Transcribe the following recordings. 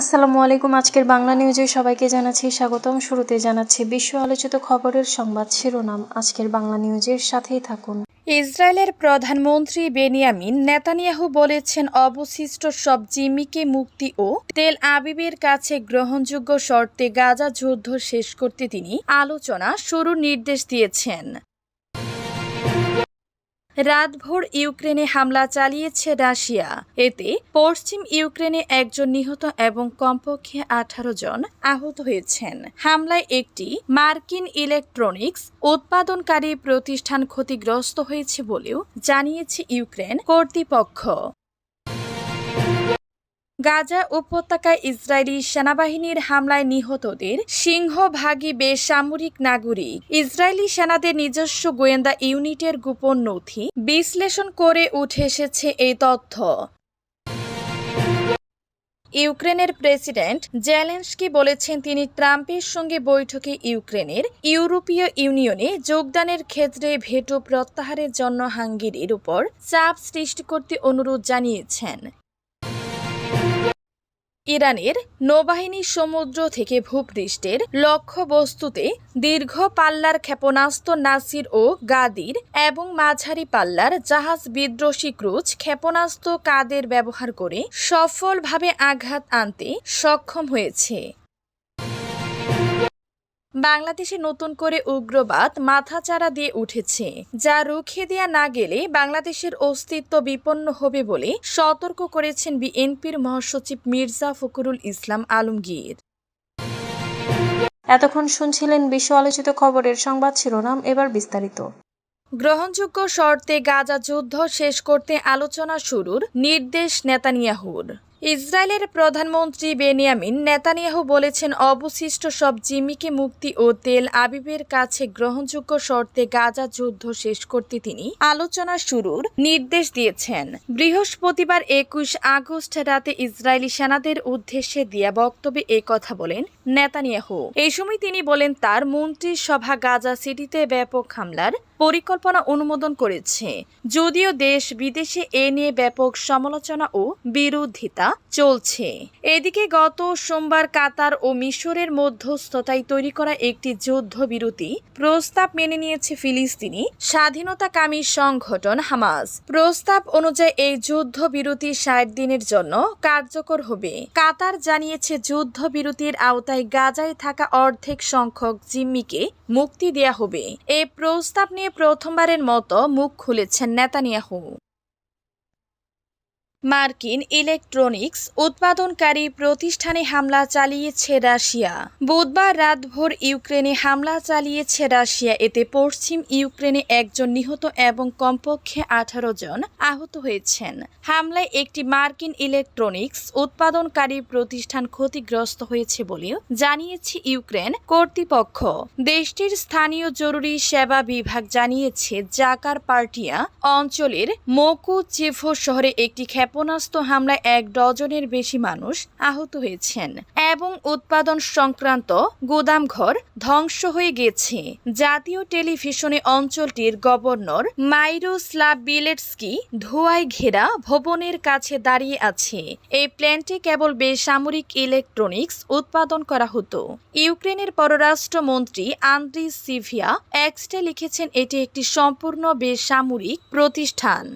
আসসালামু আলাইকুম, আজকের বাংলা নিউজে সবাইকে জানাচ্ছি স্বাগতম। শুরুতে জানাচ্ছি বিশ্ব আলোচিত খবরের সংবাদ শিরোনাম। আজকের বাংলা নিউজের সাথেই থাকুন। ইসরায়েলের প্রধানমন্ত্রী বেনিয়ামিন নেতানিয়াহু বলেছেন, অবশিষ্ট সব জিম্মিকে মুক্তি ও তেল আবিবের কাছে গ্রহণযোগ্য শর্তে গাজা যুদ্ধ শেষ করতে তিনি আলোচনা শুরুর নির্দেশ দিয়েছেন। রাতভর ইউক্রেনে হামলা চালিয়েছে রাশিয়া। এতে পশ্চিম ইউক্রেনে একজন নিহত এবং কমপক্ষে আঠারো জন আহত হয়েছেন। হামলায় একটি মার্কিন ইলেকট্রনিক্স উৎপাদনকারী প্রতিষ্ঠান ক্ষতিগ্রস্ত হয়েছে বলেও জানিয়েছে ইউক্রেন কর্তৃপক্ষ। গাজা উপত্যকায় ইসরায়েলি সেনাবাহিনীর হামলায় নিহতদের সিংহভাগই বেসামরিক নাগরিক। ইসরায়েলি সেনাদের নিজস্ব গোয়েন্দা ইউনিটের গোপন নথি বিশ্লেষণ করে উঠে এসেছে এই তথ্য। ইউক্রেনের প্রেসিডেন্ট জেলেন্সকি বলেছেন তিনি ট্রাম্পের সঙ্গে বৈঠকে ইউক্রেনের ইউরোপীয় ইউনিয়নে যোগদানের ক্ষেত্রে ভেটো প্রত্যাহারের জন্য হাঙ্গেরির উপর চাপ সৃষ্টি করতে অনুরোধ জানিয়েছেন। ইরানের নৌবাহিনী সমুদ্র থেকে ভূপৃষ্ঠের লক্ষ্যবস্তুতে দীর্ঘ পাল্লার ক্ষেপণাস্ত্র নাসির ও গাদির এবং মাঝারি পাল্লার জাহাজ বিদ্রোহী ক্রুজ ক্ষেপণাস্ত্র কাদের ব্যবহার করে সফলভাবে আঘাত আনতে সক্ষম হয়েছে। বাংলাদেশে নতুন করে উগ্রবাদ মাথাচাড়া দিয়ে উঠেছে যা রুখে দেয়া না গেলে বাংলাদেশের অস্তিত্ব বিপন্ন হবে বলে সতর্ক করেছেন বিএনপির মহাসচিব মির্জা ফখরুল ইসলাম আলমগীর। এতক্ষণ শুনছিলেন বিশ্ব আলোচিত খবরের সংবাদ শিরোনাম এবার বিস্তারিত। গ্রহণযোগ্য শর্তে গাজা যুদ্ধ শেষ করতে আলোচনা শুরুর নির্দেশ নেতানিয়াহুর। ইসরায়েলের প্রধানমন্ত্রী বেনিয়ামিন নেতানিয়াহু বলেছেন, অবশিষ্ট সব জিমিকে মুক্তি ও তেল আবিবের কাছে গ্রহণযোগ্য শর্তে গাজা যুদ্ধ শেষ করতে তিনি আলোচনা শুরুর নির্দেশ দিয়েছেন। বৃহস্পতিবার একুশ আগস্ট রাতে ইসরায়েলি সেনাদের উদ্দেশ্যে দিয়া বক্তব্যে কথা বলেন নেতানিয়াহু। এই সময় তিনি বলেন, তার মন্ত্রিসভা গাজা সিটিতে ব্যাপক হামলার পরিকল্পনা অনুমোদন করেছে। যদিও দেশ বিদেশে এ নিয়ে ব্যাপক সমালোচনা ও বিরোধিতা চলছে। এদিকে গত সোমবার কাতার ও মিশরের মধ্যস্থতায় তৈরি করা একটি যুদ্ধবিরতি প্রস্তাব মেনে নিয়েছে ফিলিস্তিনি স্বাধীনতাকামী সংগঠন হামাস। প্রস্তাব অনুযায়ী এই যুদ্ধবিরতি ষাট দিনের জন্য কার্যকর হবে। কাতার জানিয়েছে, যুদ্ধবিরতির আওতায় গাজায় থাকা অর্ধেক সংখ্যক জিম্মিকে মুক্তি দেয়া হবে। এ প্রস্তাব নিয়ে প্রথমবারের মতো মুখ খুলেছেন নেতানিয়াহু। মার্কিন ইলেকট্রনিক্স উৎপাদনকারী প্রতিষ্ঠানে হামলা চালিয়েছে রাশিয়া। বুধবার রাতভর ইউক্রেনে হামলা চালিয়েছে রাশিয়া। এতে পশ্চিম ইউক্রেনে একজন নিহত এবং কমপক্ষে আঠারো জন আহত হয়েছেন। হামলায় একটি মার্কিন ইলেকট্রনিক্স উৎপাদনকারী প্রতিষ্ঠান ক্ষতিগ্রস্ত হয়েছে বলেও জানিয়েছে ইউক্রেন কর্তৃপক্ষ। দেশটির স্থানীয় জরুরি সেবা বিভাগ জানিয়েছে, জাকার পার্টিয়া অঞ্চলের মোকুচেভো শহরে একটি ক্ষেপণাস্ত্র হামলায় এক ডজনের বেশি মানুষ আহত হয়েছেন এবং উৎপাদন সংক্রান্ত গুদামঘর ধ্বংস হয়ে গেছে। জাতীয় টেলিভিশনে অঞ্চলটির গভর্নর মাইরোস্লাভ বিলেটস্কি ধোয়ায় ঘেরা ভবনের কাছে দাঁড়িয়ে আছে। এই প্ল্যান্টে কেবল বেসামরিক ইলেকট্রনিক্স উৎপাদন করা হতো। ইউক্রেনের পররাষ্ট্রমন্ত্রী আন্দ্রি সিভিয়া এক্সটে লিখেছেন, এটি একটি সম্পূর্ণ বেসামরিক প্রতিষ্ঠান।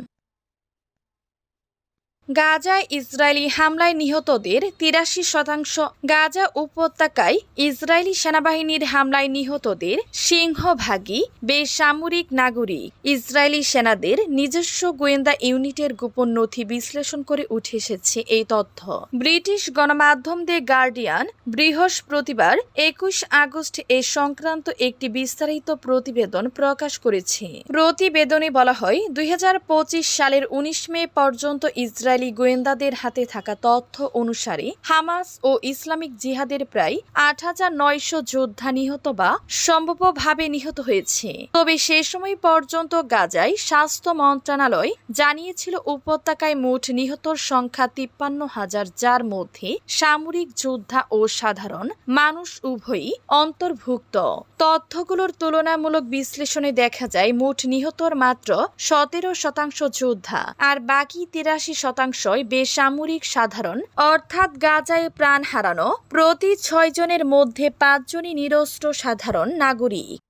গাজায় ইসরায়েলি হামলায় নিহতদের তিরাশি শতাংশ, গাজা উপত্যকায় ইসরায়েলি সেনাবাহিনীর হামলায় নিহতদের সিংহভাগই বেসামরিক নাগরিক। ইসরায়েলি সেনাদের নিজস্ব গোয়েন্দা ইউনিটের গোপন নথি বিশ্লেষণ করে উঠে এসেছে এই তথ্য। ব্রিটিশ গণমাধ্যম দ্য গার্ডিয়ান বৃহস্পতিবার একুশ আগস্ট এ সংক্রান্ত একটি বিস্তারিত প্রতিবেদন প্রকাশ করেছে। প্রতিবেদনে বলা হয়, দুই হাজার পঁচিশ সালের উনিশ মে পর্যন্ত ইসরায়েলি গোয়েন্দাদের হাতে থাকা তথ্য অনুসারে, হামাস ও ইসলামিক জিহাদের প্রায় আট হাজার নয়শো যোদ্ধা নিহত বা সম্ভাব্যভাবে নিহত হয়েছে। তবে সে সময় পর্যন্ত গাজায় স্বাস্থ্য মন্ত্রণালয় জানিয়েছিল, উপত্যকায় মোট নিহতর সংখ্যা তিপ্পান্ন হাজার, যার মধ্যে সামরিক যোদ্ধা ও সাধারণ মানুষ উভয়ই অন্তর্ভুক্ত। তথ্যগুলোর তুলনামূলক বিশ্লেষণে দেখা যায়, মোট নিহতর মাত্র সতেরো শতাংশ যোদ্ধা, আর বাকি তিরাশি শতাংশ শতাংশই বেসামরিক সাধারণ, অর্থাৎ গাজায় প্রাণ হারানো প্রতি ছয় জনের মধ্যে পাঁচজনই নিরস্ত্র সাধারণ নাগরিক।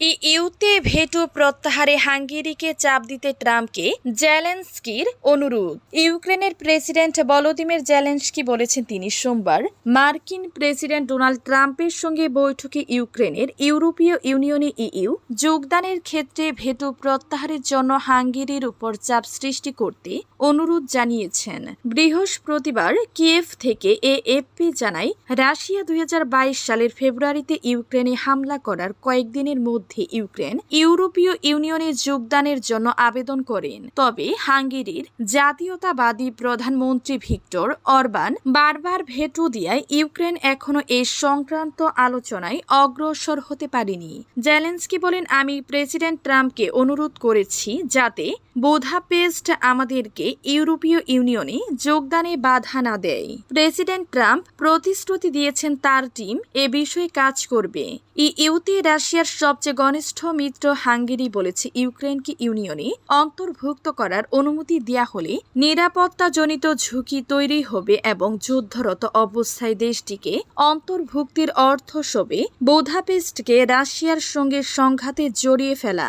ইউতে ভেটো প্রত্যাহারে হাঙ্গেরিকে চাপ দিতে ট্রাম্পকে জেলেন্সকির অনুরোধ। ইউক্রেনের প্রেসিডেন্ট ভলোদিমির জেলেন্সকি বলেছেন তিনি সোমবার মার্কিন প্রেসিডেন্ট ডোনাল্ড ট্রাম্পের সঙ্গে বৈঠকে ইউক্রেনের ইউরোপীয় ইউনিয়নে ইইউ যোগদানের ক্ষেত্রে ভেটো প্রত্যাহারের জন্য হাঙ্গেরির উপর চাপ সৃষ্টি করতে অনুরোধ জানিয়েছেন। বৃহস্পতিবার কিয়েভ থেকে এএফপি জানায়, রাশিয়া দুই হাজার বাইশ সালের ফেব্রুয়ারিতে ইউক্রেনে হামলা করার কয়েকদিনের মধ্যে ইউক্রেন ইউরোপীয় ইউনিয়নে যোগদানের জন্য আবেদন করেন। তবে হাঙ্গেরির জাতীয়তাবাদী প্রধানমন্ত্রী ভিক্টর অরবান বারবার ভেটো দিয়ায় ইউক্রেন এখনও এ সংক্রান্ত আলোচনায় অগ্রসর হতে পারেনি। জেলেন্সকি বলেন, আমি প্রেসিডেন্ট ট্রাম্পকে অনুরোধ করেছি যাতে বোধাপেস্ট আমাদেরকে ইউরোপীয় ইউনিয়নে যোগদানে বাধা না দেয়। প্রেসিডেন্ট ট্রাম্প প্রতিশ্রুতি দিয়েছেন তার টিম এ বিষয়ে কাজ করবে। ইউতে রাশিয়ার সবচেয়ে ঘনিষ্ঠ মিত্র হাঙ্গেরি বলেছে ইউক্রেনকে ইউনিয়নে অন্তর্ভুক্ত করার অনুমতি দেয়া হলে নিরাপত্তাজনিত ঝুঁকি তৈরি হবে এবং যুদ্ধরত অবস্থায় দেশটিকে অন্তর্ভুক্তির অর্থ সবে বোধাপেস্টকে রাশিয়ার সঙ্গে সংঘাতে জড়িয়ে ফেলা।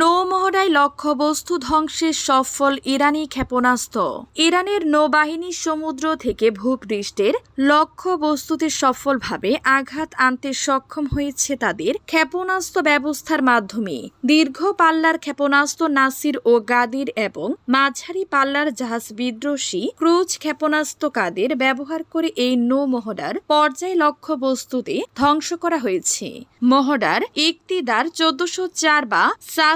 নৌমহড়ায় লক্ষ্যবস্তু ধ্বংসের সফল ইরানি ক্ষেপণাস্ত্র। ইরানের নৌবাহিনী সমুদ্র থেকে ভূপৃষ্ঠের লক্ষ্যবস্তুতে সফলভাবে আঘাত আনতে সক্ষম হয়েছে তাদের ক্ষেপণাস্ত্র ব্যবস্থার মাধ্যমে। দীর্ঘ পাল্লার ক্ষেপণাস্ত্র নাসির ও গাদির এবং মাঝারি পাল্লার জাহাজ বিদ্রোহী ক্রুজ ক্ষেপণাস্ত্র কাদের ব্যবহার করে এই নৌমহড়ার পর্যায় লক্ষ্যবস্তুতে ধ্বংস করা হয়েছে। মহড়ার ইকতিদার চোদ্দশো চার বা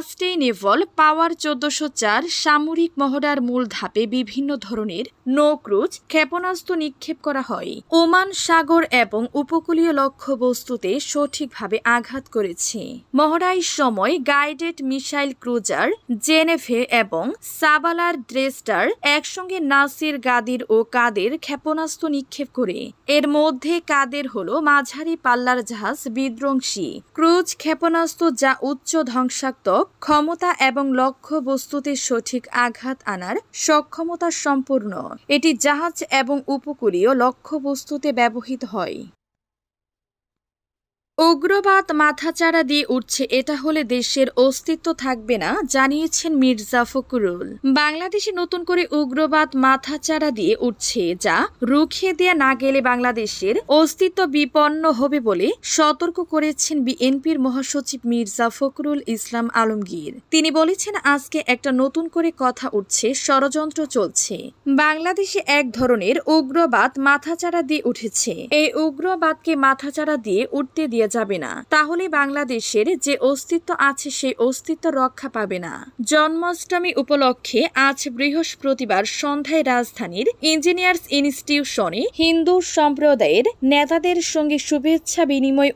সাস্টেইনেবল পাওয়ার চোদ্দশো চার সামরিক মহড়ার মূল ধাপে বিভিন্ন ধরনের নো ক্রুজ ক্ষেপণাস্ত্র নিক্ষেপ করা হয়। ওমান সাগর এবং উপকূলীয় লক্ষ্যবস্তুতে সঠিকভাবে আঘাত করেছে। মহড়াই সময় গাইডেড মিসাইল ক্রুজার, জেনেভে এবং সাবালার ড্রেস্টার একসঙ্গে নাসির গাদির ও কাদের ক্ষেপণাস্ত্র নিক্ষেপ করে। এর মধ্যে কাদের হল মাঝারি পাল্লার জাহাজ বিধ্বংসী। ক্রুজ ক্ষেপণাস্ত্র যা উচ্চ ধ্বংসাত্মক ক্ষমতা এবং লক্ষ্য বস্তুতে সঠিক আঘাত আনার সক্ষমতা সম্পূর্ণ। এটি জাহাজ এবং উপকূলীয় লক্ষ্য বস্তুতে ব্যবহৃত হয়। উগ্রবাদ মাথাচাড়া দিয়ে উঠছে, এটা হলে দেশের অস্তিত্ব থাকবে না, জানিয়েছেন মির্জা ফখরুল। বাংলাদেশে নতুন করে উগ্রবাদ মাথাচাড়া দিয়ে উঠছে, যা রুখে দেয়া না গেলে বাংলাদেশের অস্তিত্ব বিপন্ন হবে বলে সতর্ক করেছেন বিএনপির মহাসচিব মির্জা ফখরুল ইসলাম আলমগীর। তিনি বলেছেন, আজকে একটা নতুন করে কথা উঠছে, ষড়যন্ত্র চলছে। বাংলাদেশে এক ধরনের উগ্রবাদ মাথাচাড়া দিয়ে উঠেছে। এই উগ্রবাদকে মাথাচাড়া দিয়ে উঠতে দিয়ে যাবে না। তাহলে বাংলাদেশের যে অস্তিত্ব আছে সেই অস্তিত্ব রক্ষা পাবে না। জন্মাষ্টমী উপলক্ষে আজ বৃহস্পতিবার সন্ধ্যায় রাজধানীর ইঞ্জিনিয়ার্স ইনস্টিটিউশনে হিন্দু সম্প্রদায়ের নেতাদের সঙ্গে শুভেচ্ছা বিনিময়